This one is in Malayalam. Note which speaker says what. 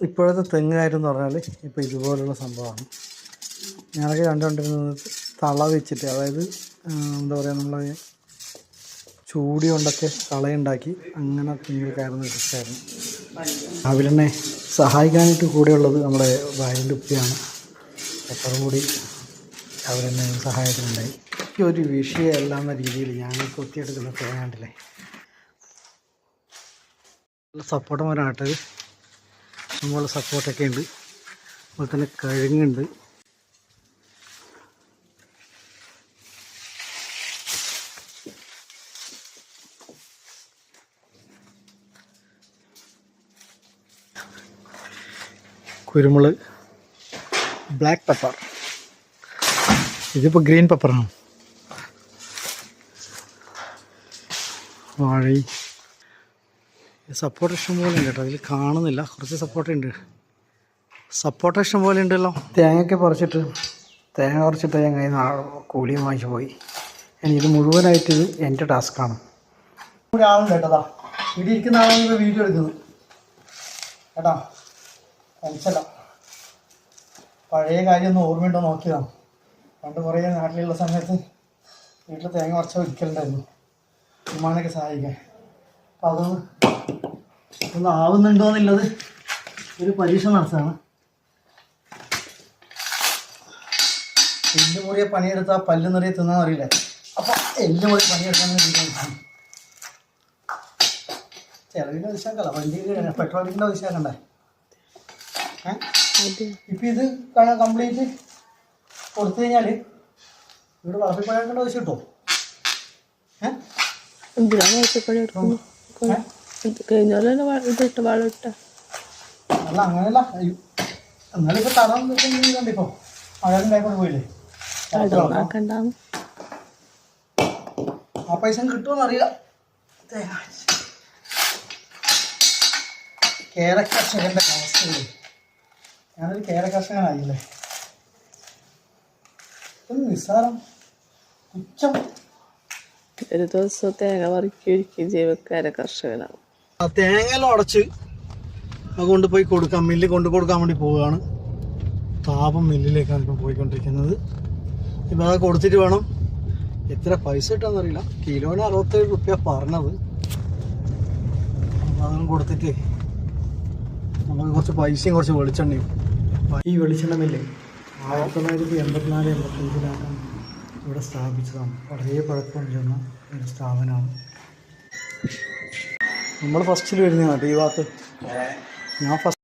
Speaker 1: ഇപ്പോഴത്തെ തെങ്ങുകാരെന്ന് പറഞ്ഞാൽ ഇപ്പോൾ ഇതുപോലുള്ള സംഭവമാണ്. ഞാനൊക്കെ കണ്ടുകൊണ്ടിരുന്നത് തള വെച്ചിട്ട് അതായത് എന്താ പറയുക നമ്മൾ ചൂടി കൊണ്ടൊക്കെ തളയുണ്ടാക്കി അങ്ങനെ തെങ്ങിൽ കയറുന്ന കൃഷിയായിരുന്നു അവരെന്നെ സഹായിക്കാനായിട്ട് കൂടെയുള്ളത് നമ്മുടെ എപ്പോഴും കൂടി അവരെന്നെ സഹായത്തിനുണ്ടായി. ഈ ഒരു വിഷയമല്ല എന്ന രീതിയിൽ ഞാൻ കൊത്തിയെടുക്കുന്ന തേങ്ങാണ്ടില്ലേ നല്ല സപ്പോർട്ട് ഇഷ്ടംപോലെ സപ്പോർട്ടൊക്കെ ഉണ്ട്. അതുപോലെ തന്നെ കഴുങ്ങുണ്ട്. കുരുമുളക് ബ്ലാക്ക് പെപ്പർ ഇതിപ്പോൾ ഗ്രീൻ പെപ്പറാണ് വാഴ സപ്പോർട്ട് ഇഷ്ടം പോലെ ഉണ്ട് കേട്ടോ. അതിൽ കാണുന്നില്ല. കുറച്ച് സപ്പോർട്ട് ഉണ്ട് സപ്പോർട്ട് ഇഷ്ടം പോലെ ഉണ്ടല്ലോ. തേങ്ങയൊക്കെ പറിച്ചിട്ട് തേങ്ങ പറിച്ചിട്ട് ഞാൻ കയ്യിൽ നിന്ന് കൂലിയും വാങ്ങിച്ചു പോയി. ഇനി ഇത് മുഴുവനായിട്ട് ഇത് എന്റെ ടാസ്ക്കാണ് ഒരാളും കേട്ടതാ ഇവിടെ ഇരിക്കുന്ന ആളാണ് ഇപ്പോൾ വീഡിയോ എടുക്കുന്നത്. കേട്ടോ മനസ്സില പഴയ കാര്യം ഒന്ന് ഓർമ്മയുണ്ടോ നോക്കിയതാണ് പണ്ട് കുറേ നാട്ടിലുള്ള സമയത്ത് വീട്ടിൽ തേങ്ങ പറിച്ച ഒരിക്കലുണ്ടായിരുന്നു. ഉമ്മാനൊക്കെ സഹായിക്കാൻ. അപ്പം അതൊന്ന് ഒന്ന് ആവുന്നുണ്ടോ എന്നുള്ളത് ഒരു പരീക്ഷ നടത്താണ് എല്ല് മുറിയെ പണിയെടുത്താൽ പല്ല് നിറയെ തിന്നാന്ന് അറിയില്ല? അപ്പം എല്ല് മുറി പണിയെടുക്കാൻ വേണ്ടിയിട്ടാണ് ചിലവിന്റെ ആവശ്യമല്ല വണ്ടിയിൽ പെട്രോളിന്റെ ആവശ്യം ആവശ്യമാക്കണ്ടേ ഇപ്പൊ ഇത് കംപ്ലീറ്റ് കൊടുത്തു കഴിഞ്ഞാൽ ഇവിടെ വളർത്തി പണിയെടുക്കേണ്ട ആവശ്യം കിട്ടുമോ ഏഹ്
Speaker 2: എടുക്കുന്നത് കഴിഞ്ഞ പോലെ ഇതിട്ട് വളം ഇട്ട
Speaker 1: അല്ല അങ്ങനെയല്ല. എന്നാലിപ്പോ തടം കണ്ടിപ്പോ മഴയും ബാക്കോട്ട് പോയില്ലേ?
Speaker 2: ആക്കണ്ടാന്ന്.
Speaker 1: ആ പൈസ കിട്ടുമെന്ന് അറിയില്ല. കേര കർഷകന്റെ അവസ്ഥയില്ലേ ഞാനൊരു കേര കർഷകനായില്ലേ? ഇത് നിസ്സാരം. ഉച്ചം
Speaker 2: ഒരു ദിവസം തേങ്ങ പറിക്കുകയും ജീവക്കാര കർഷകനാണ്
Speaker 1: ആ തേങ്ങയെല്ലാം ഉടച്ച് കൊണ്ടുപോയി കൊടുക്കാം. മില്ലിൽ കൊണ്ടു കൊടുക്കാൻ വേണ്ടി പോവുകയാണ്. താപം മില്ലിലേക്കാണ് ഇപ്പം പോയിക്കൊണ്ടിരിക്കുന്നത്. ഇപ്പം അത് കൊടുത്തിട്ട് വേണം. എത്ര പൈസ കിട്ടാന്നറിയില്ല കിലോന് അറുപത്തേഴ് റുപ്യ പറഞ്ഞത്. അതും കൊടുത്തിട്ട് നമുക്ക് കുറച്ച് പൈസയും കുറച്ച് വെളിച്ചെണ്ണയും. ഈ വെളിച്ചെണ്ണ മില്ല് ആയിരത്തി തൊള്ളായിരത്തി എൺപത്തിനാല് എൺപത്തഞ്ചിലാണ് ഇവിടെ സ്ഥാപിച്ചതാണ്. വളരെ പഴക്കം ചെന്ന ഒരു സ്ഥാപനമാണ്. നമ്മൾ ഫസ്റ്റിൽ വരുന്നതാണ്. ഈ ഭാഗത്ത് ഞാൻ ഫസ്റ്റ്